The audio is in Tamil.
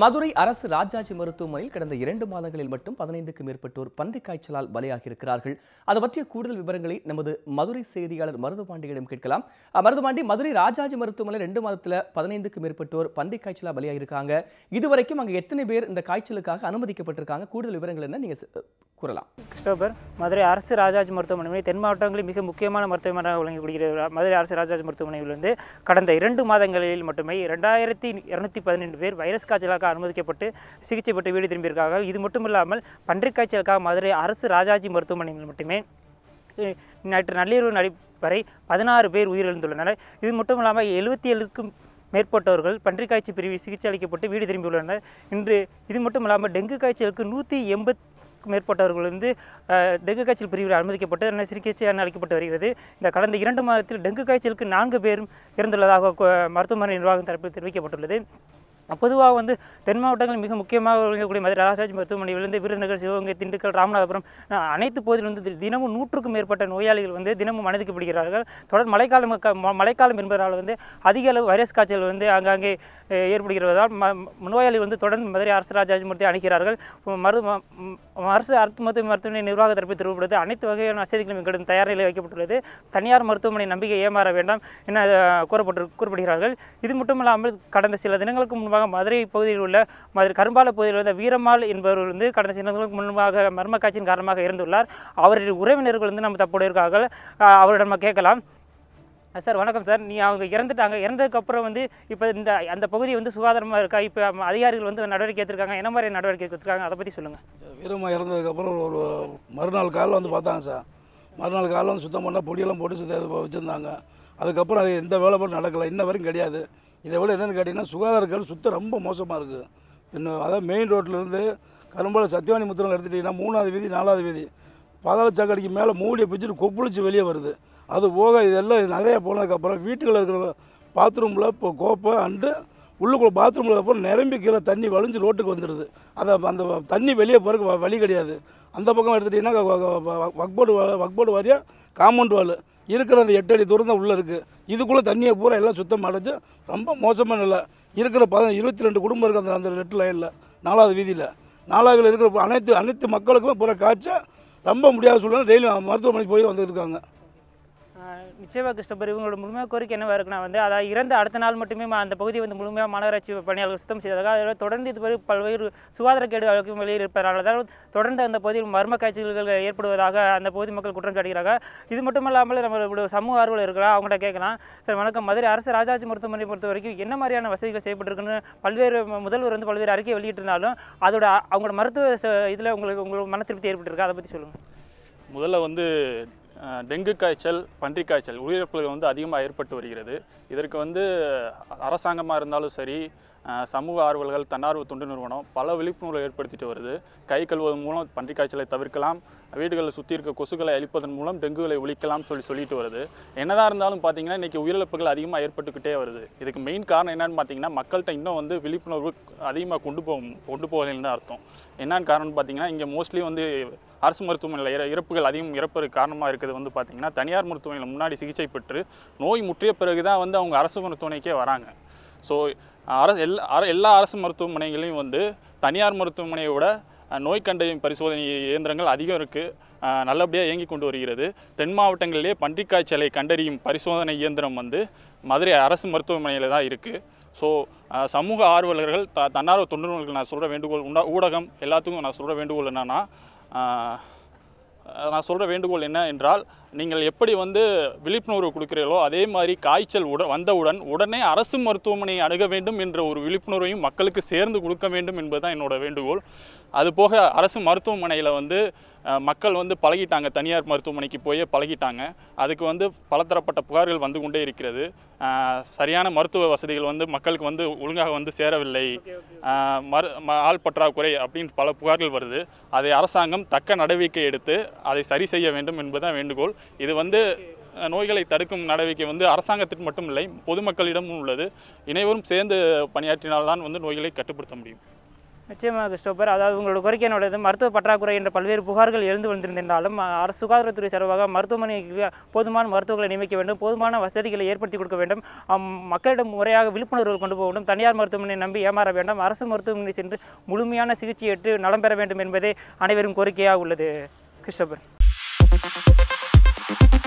மதுரை அரசு ராஜாஜி மருத்துவமனையில் கடந்த இரண்டு மாதங்களில் மட்டும் பதினைந்துக்கும் மேற்பட்டோர் பன்றிக் காய்ச்சலால் பலியாகியிருக்கிறார்கள். அது பற்றிய கூடுதல் விவரங்களை நமது மதுரை செய்தியாளர் மருதுபாண்டியிடம் கேட்கலாம். மருதுபாண்டி மதுரை ராஜாஜி மருத்துவமனையில் ரெண்டு மாதத்தில் பதினைந்துக்கும் மேற்பட்டோர் பன்றிக் காய்ச்சலால் பலியாகியிருக்காங்க. இதுவரைக்கும் அங்கே எத்தனை பேர் இந்த காய்ச்சலுக்காக அனுமதிக்கப்பட்டிருக்காங்க? கூடுதல் விவரங்கள் என்ன? நீங்க கூறலாம். கிறிஸ்டோபர் மதுரை அரசு ராஜாஜி மருத்துவமனை தென் மாவட்டங்களில் மிக முக்கியமான மருத்துவமனை வழங்கக்கூடிய மதுரை அரசு ராஜாஜி மருத்துவமனையிலிருந்து கடந்த இரண்டு மாதங்களில் மட்டுமே இரண்டாயிரத்தி இரநூத்தி பதினெண்டு பேர் வைரஸ் காய்ச்சலாக அனுமதிக்கப்பட்டு சிகிச்சை பெற்று வீடு திரும்பியிருக்காங்க. இது மட்டும் இல்லாமல் பன்றிக் காய்ச்சலுக்காக மதுரை அரசு ராஜாஜி மருத்துவமனையில் மட்டுமே நேற்று நள்ளிரவு நடி வரை பதினாறு பேர் உயிரிழந்துள்ளனர். இது மட்டும் இல்லாமல் எழுபத்தி ஏழுக்கும் மேற்பட்டவர்கள் பன்றிக் காய்ச்சல் பிரிவில் சிகிச்சை அளிக்கப்பட்டு வீடு திரும்பியுள்ளனர். இன்று இது மட்டும் இல்லாமல் டெங்கு காய்ச்சலுக்கு நூற்றி எண்பத் மேற்பட்டவர்கள் வந்து டெங்கு காய்ச்சல் பிரிவில் அனுமதிக்கப்பட்டு சிகிச்சை அளிக்கப்பட்டு வருகிறது. இந்த கடந்த இரண்டு மாதத்தில் டெங்கு காய்ச்சலுக்கு நான்கு பேரும் இறந்துள்ளதாக மருத்துவமனை நிர்வாகம் தரப்பில் தெரிவிக்கப்பட்டுள்ளது. பொதுவாக வந்து தென் மாவட்டங்கள் மிக முக்கியமாக விளங்கக்கூடிய மதுரை ராசாஜி மருத்துவமனை விழுந்து விருதுநகர் சிவகங்கை திண்டுக்கல் ராமநாதபுரம் அனைத்து பகுதியில் வந்து தினமும் நூற்றுக்கும் மேற்பட்ட நோயாளிகள் வந்து தினமும் அனுமதிக்கப்படுகிறார்கள் தொடர் மழைக்காலம் ம- மழைக்காலம் என்பதால் வந்து அதிக அளவு வைரஸ் காய்ச்சல் வந்து அங்கங்கே ஏற்படுகிறதால் ம நோயாளிகள் வந்து தொடர்ந்து மதுரை அரசு ராஜாஜி மருத்துவ அணுகிறார்கள். மரு அரசு அரசு மருத்துவ மருத்துவமனை நிர்வாக தரப்பை திருவிடுவது அனைத்து வகையான வசதிகளும் எங்களிடம் தயார் நிலையில் வைக்கப்பட்டுள்ளது. தனியார் மருத்துவமனை நம்பிக்கை ஏமாற வேண்டாம் என கூறப்பட்டு கூறப்படுகிறார்கள். இது மட்டுமல்லாமல் கடந்த சில தினங்களுக்கு முன்பாக மதுரை பகுதியில் உள்ள மதுரை கரும்பால பகுதியில் உள்ள வீரம்மாள் என்பவர் வந்து கடந்த சில முன்பாக மர்ம காட்சியின் காரணமாக இறந்துள்ளார் அவருடைய உறவினர்கள் வந்து நம்ம தப்போடு இருக்கார்கள். அவரிடம் நம்ம கேட்கலாம். சார் வணக்கம் சார். நீ அவங்க இறந்துட்டாங்க இறந்ததுக்கப்புறம் வந்து இப்போ இந்த அந்த பகுதி வந்து சுகாதாரமாக இருக்கா? இப்போ அதிகாரிகள் வந்து நடவடிக்கை எடுத்திருக்காங்க. என்ன மாதிரி நடவடிக்கை எடுத்திருக்காங்க? அதை பற்றி சொல்லுங்கள் வீரம்மா இறந்ததுக்கப்புறம் ஒரு மறுநாள் காலையில் வந்து பார்த்தாங்க சார். மறுநாள் காலையில் வந்து சுத்தம் பண்ணால் பொடியெல்லாம் போட்டு சுத்த வச்சுருந்தாங்க. அதுக்கப்புறம் அது எந்த வேலை போட்டு நடக்கலை இன்ன வரைக்கும் கிடையாது. இதை விட என்னென்னு கேட்டிங்கன்னா சுகாதார சுகாதாரங்கள் சுத்தம் ரொம்ப மோசமாக இருக்குது இன்னும் அதாவது மெயின் ரோட்லேருந்து கரும்பால சத்தியவாணி முத்திரம் எடுத்துட்டிங்கன்னா மூணாவது வீதி நாலாவது வீதி. பாதாள சாக்கடைக்கு மேலே மூடியை பிடிச்சிட்டு கொப்புளிச்சு வெளியே வருது. அது போக இதெல்லாம் நிறையா போனதுக்கப்புறம் வீட்டுகளில் இருக்கிற பாத்ரூமில் இப்போ கோப்பை அண்டு உள்ளுக்குள்ள பாத்ரூமில் அப்புறம் நிரம்பி கீழே தண்ணி வலிஞ்சு ரோட்டுக்கு வந்துடுது அதை அந்த தண்ணி வெளியே போகிறதுக்கு வ- வழி கிடையாது. அந்த பக்கம் எடுத்துட்டிங்கன்னா வக்போர்டு வக்போர்டு வாரியாக காம்பவுண்ட் வால். இருக்கிற அந்த எட்டு அடி தூரம் தான் உள்ளே இருக்குது இதுக்குள்ளே தண்ணியை பூரா எல்லாம் சுத்தம் அடைஞ்சு ரொம்ப மோசமான நிலை. இருக்கிற பத இருபத்தி ரெண்டு குடும்பம் இருக்குது அந்த அந்த ரெட்டு லைனில் நாலாவது வீதியில். நாலாவதில் இருக்கிற அனைத்து அனைத்து மக்களுக்குமே பூரா காய்ச்சல். ரொம்ப முடியாத சூழ்நிலை. டெய்லி மருத்துவமனைக்கு போய் வந்துருக்காங்க நிச்சயமாக கிருஷ்ணபர் இவங்களோட முழுமையாக கோரிக்கை என்னவா இருக்குன்னா வந்து அதாவது இறந்த அடுத்த நாள் மட்டுமே அந்த பகுதியை வந்து முழுமையாக மாநகராட்சி பணியாளர்கள் சுத்தம் செய்ததாக அதில் தொடர்ந்து இதுவரை பல்வேறு சுகாதார கேடு வழக்கும் வெளியில் இருப்பதனால தான் தொடர்ந்து அந்த பகுதியில் மர்ம காய்ச்சல்கள் ஏற்படுவதாக அந்த பகுதி மக்கள் குற்றம் சாட்டுகிறாங்க இது மட்டும் இல்லாமல் நம்மளோட சமூக ஆர்வலர் இருக்கிறா அவங்கள்ட்ட கேட்கலாம். சார் வணக்கம். மதுரை அரசு ராஜாஜி மருத்துவமனை பொறுத்த வரைக்கும் என்ன மாதிரியான வசதிகள் செய்யப்பட்டிருக்குன்னு பல்வேறு முதல்வர் வந்து பல்வேறு அறிக்கை வெளியிட்டிருந்தாலும் அதோட அவங்களோட மருத்துவ ச- இதில் உங்களுக்கு உங்களுக்கு மன திருப்தி ஏற்பட்டிருக்கா? அதை பற்றி சொல்லுங்கள் முதல்ல வந்து டெங்கு காய்ச்சல் பன்றிக் காய்ச்சல் உயிரிழப்புகள் வந்து அதிகமாக ஏற்பட்டு வருகிறது. இதற்கு வந்து அரசாங்கமாக இருந்தாலும் சரி சமூக ஆர்வலர்கள் தன்னார்வ தொண்டு நிறுவனம் பல விழிப்புணர்வு ஏற்படுத்திட்டு வருது. கை கழுவுவதன் மூலம் பன்றி காய்ச்சலை தவிர்க்கலாம். வீடுகளில் சுற்றி இருக்க கொசுக்களை அழிப்பதன் மூலம் டெங்குகளை ஒழிக்கலாம் சொல்லி சொல்லிட்டு வருது. என்னதான் இருந்தாலும் பார்த்தீங்கன்னா இன்றைக்கி உயிரிழப்புகள் அதிகமாக ஏற்பட்டுக்கிட்டே வருது. இதுக்கு மெயின் காரணம் என்னன்னு பார்த்தீங்கன்னா மக்கள்கிட்ட இன்னும் வந்து விழிப்புணர்வு அதிகமாக கொண்டு போகும் கொண்டு போகலைன்னு தான் அர்த்தம். என்னன்னு காரணம்னு பார்த்தீங்கன்னா இங்கே மோஸ்ட்லி வந்து அரசு மருத்துவமனையில் இற இறப்புகள் அதிகம் இறப்பதற்கு காரணமாக இருக்கிறது வந்து பார்த்திங்கன்னா தனியார் மருத்துவமனையில் முன்னாடி சிகிச்சை பெற்று நோய் முற்றிய பிறகு தான் வந்து அவங்க அரசு மருத்துவமனைக்கே வராங்க. ஸோ அரசு எல்லா அர- எல்லா அரசு மருத்துவமனைகளையும் வந்து தனியார் மருத்துவமனையை விட நோய் கண்டறியும் பரிசோதனை இயந்திரங்கள் அதிகம் இருக்குது நல்லபடியாக இயங்கி கொண்டு வருகிறது. தென் மாவட்டங்களிலே பன்றிக் காய்ச்சலை கண்டறியும் பரிசோதனை இயந்திரம் வந்து மதுரை அரசு மருத்துவமனையில் தான் இருக்குது ஸோ சமூக ஆர்வலர்கள் த தன்னார்வ தொண்டர்களுக்கு நான் சொல்கிற வேண்டுகோள் உண்டா ஊடகம் எல்லாத்துக்கும் நான் சொல்கிற வேண்டுகோள் என்னென்னா நான் சொல்கிற வேண்டுகோள் என்ன என்றால் நீங்கள் எப்படி வந்து விழிப்புணர்வு கொடுக்கிறீர்களோ அதே மாதிரி காய்ச்சல் உட வந்தவுடன் உடனே அரசு மருத்துவமனையை அணுக வேண்டும் என்ற ஒரு விழிப்புணர்வையும் மக்களுக்கு சேர்ந்து கொடுக்க வேண்டும் என்பதுதான் என்னோட வேண்டுகோள். அதுபோக அரசு மருத்துவமனையில் வந்து மக்கள் வந்து பழகிட்டாங்க. தனியார் மருத்துவமனைக்கு போய் பழகிட்டாங்க. அதுக்கு வந்து பலதரப்பட்ட புகார்கள் வந்து கொண்டே இருக்கிறது. சரியான மருத்துவ வசதிகள் வந்து மக்களுக்கு வந்து ஒழுங்காக வந்து சேரவில்லை. மரு ஆள் பற்றாக்குறை அப்படின்னு பல புகார்கள் வருது. அதை அரசாங்கம் தக்க நடவடிக்கை எடுத்து அதை சரி செய்ய வேண்டும் என்பதுதான் வேண்டுகோள். இது வந்து நோய்களை தடுக்கும் நடவடிக்கை வந்து அரசாங்கத்திற்கு மட்டும் இல்லை பொதுமக்களிடமும் உள்ளது. இணைவரும் சேர்ந்து பணியாற்றினால்தான் வந்து நோய்களை கட்டுப்படுத்த முடியும். நிச்சயமாக கிறிஸ்டோபர். அதாவது உங்களோட கோரிக்கை என்னோடது மருத்துவ பற்றாக்குறை என்ற பல்வேறு புகார்கள் எழுந்து வந்திருந்தாலும் அரசு சுகாதாரத்துறை சார்பாக மருத்துவமனைக்கு போதுமான மருத்துவர்களை நியமிக்க வேண்டும். போதுமான வசதிகளை ஏற்படுத்தி கொடுக்க வேண்டும். மக்களிடம் முறையாக விழிப்புணர்வு கொண்டு போக வேண்டும். தனியார் மருத்துவமனை நம்பி ஏமாற வேண்டாம். அரசு மருத்துவமனை சென்று முழுமையான சிகிச்சை ஏற்று நலம் பெற வேண்டும் என்பதே அனைவரும் கோரிக்கையாக உள்ளது கிறிஸ்டோபர். thank you